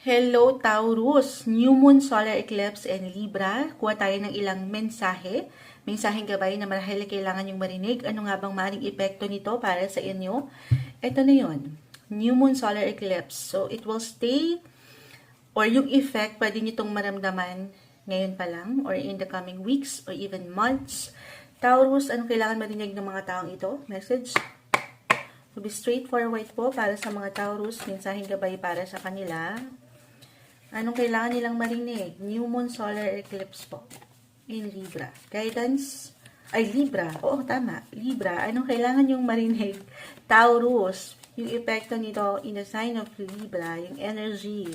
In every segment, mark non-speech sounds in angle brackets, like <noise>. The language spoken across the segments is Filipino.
Hello Taurus! New Moon Solar Eclipse and Libra. Kuha tayo ng ilang mensahe. Mensaheng gabay na marahil kailangan yung marinig. Ano nga bang maring epekto nito para sa inyo? Ito na yon New Moon Solar Eclipse. So, it will stay or yung effect, pwede nyo itong maramdaman ngayon pa lang or in the coming weeks or even months. Taurus, anong kailangan marinig ng mga taong ito? Message? To be straightforward po para sa mga Taurus, mensaheng gabay para sa kanila. Anong kailangan nilang marinig? New Moon Solar Eclipse po. In Libra. Guidance? Ay, Libra. Oo, tama. Libra. Anong kailangan yung marinig? <laughs> Taurus. Yung epekto nito in the sign of Libra. Yung energy.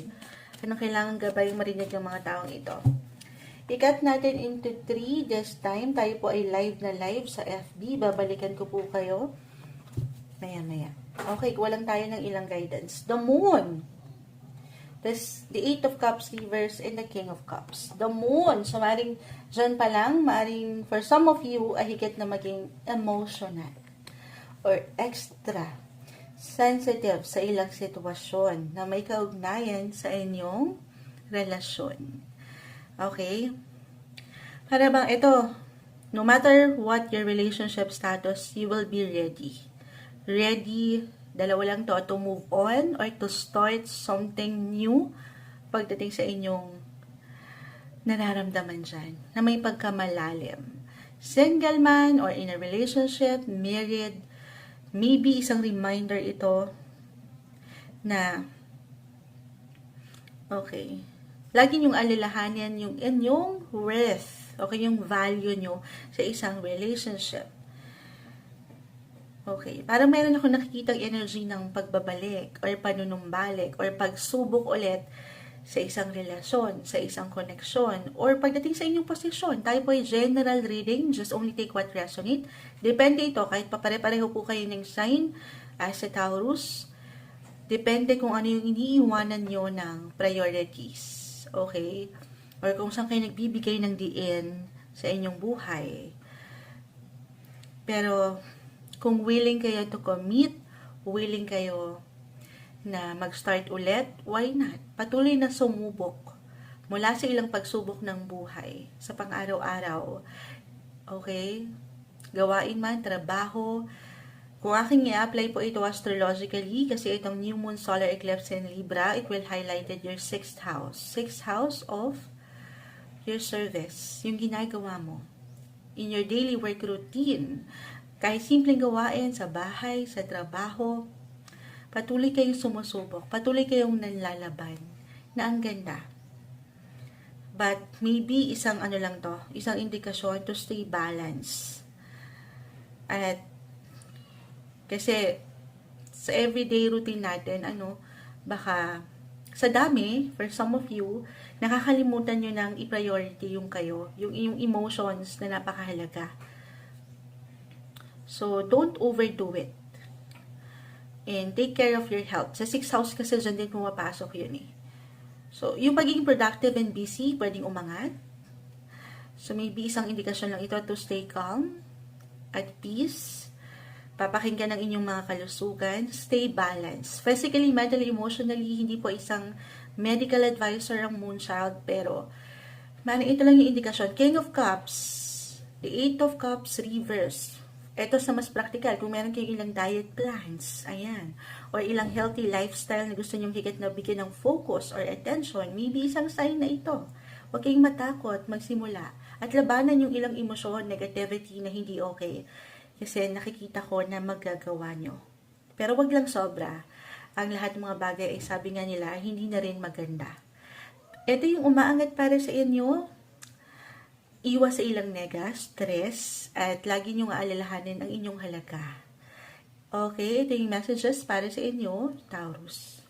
Anong kailangan gabay yung marinig ng mga taong ito? Ikat natin into 3 this time. Tayo po ay live na live sa FB. Babalikan ko po kayo. Maya, maya. Okay, walang tayo ng ilang guidance. The Moon. This, the Eight of Cups reverse and the King of Cups. The Moon. So, maring dyan pa lang, maring for some of you, ay higit na maging emotional or extra sensitive sa ilang sitwasyon na may kaugnayan sa inyong relasyon. Okay? Para bang ito, no matter what your relationship status, you will be ready. Ready, dalawa lang to, to move on or to start something new pagdating sa inyong nararamdaman dyan, na may pagkamalalim. Single man or in a relationship, married, maybe isang reminder ito na okay, lagi niyong alalahanin yung inyong worth, okay, yung value nyo sa isang relationship. Okay, parang meron ako nakikitang energy ng pagbabalik or panunumbalik or pagsubok ulit sa isang relasyon, sa isang koneksyon, or pagdating sa inyong posisyon. Tayo po ay general reading, just only take what resonate. Depende ito, kahit papare-pareho po kayo ng sign as a Taurus, depende kung ano yung iniiwanan nyo ng priorities. Okay? Or kung saan kayo nagbibigay ng diin sa inyong buhay. Pero, kung willing kayo to commit, willing kayo na mag-start ulit, why not? Patuloy na sumubok mula sa ilang pagsubok ng buhay sa pang-araw-araw. Okay? Gawain man, trabaho. Kung aking i-apply po ito astrologically, kasi itong New Moon Solar Eclipse in Libra, it will highlighted your sixth house. Sixth house of your service. Yung ginagawa mo. In your daily work routine. Kahit simpleng gawain sa bahay, sa trabaho, Patuloy kayong sumusubok. Patuloy kayong nanlalaban. Na ang ganda. But maybe isang ano lang to, isang indikasyon to stay balance. At kasi sa everyday routine natin, ano, baka sa dami, for some of you, nakakalimutan nyo ng i-priority yung kayo, yung, yung emotions na napakahalaga. So, don't overdo it and take care of your health. Sa 6th house kasi dyan din pumapasok yun eh. So, yung pagiging productive and busy, pwedeng umangat. So, maybe isang indikasyon lang ito to stay calm, at peace, papakinggan ng inyong mga kalusugan, stay balanced. Physically, mentally, emotionally, hindi po isang medical advisor ang moonchild, pero maaaring ito lang yung indikasyon. King of Cups, the Eight of Cups, reverse. Ito sa mas practical, kung meron kayong ilang diet plans, ayan, or ilang healthy lifestyle na gusto nyong higit na bigyan ng focus or attention, maybe isang sign na ito. Huwag kayong matakot, magsimula, at labanan yung ilang emosyon, negativity na hindi okay, kasi nakikita ko na magagawa nyo. Pero wag lang sobra. Ang lahat ng mga bagay ay sabi nga nila, hindi na rin maganda. Ito yung umaangat para sa inyo, Iwas sa ilang nega, stress, at lagi niyong aalalahanin ang inyong halaga. Okay, ito yung messages para sa inyo, Taurus.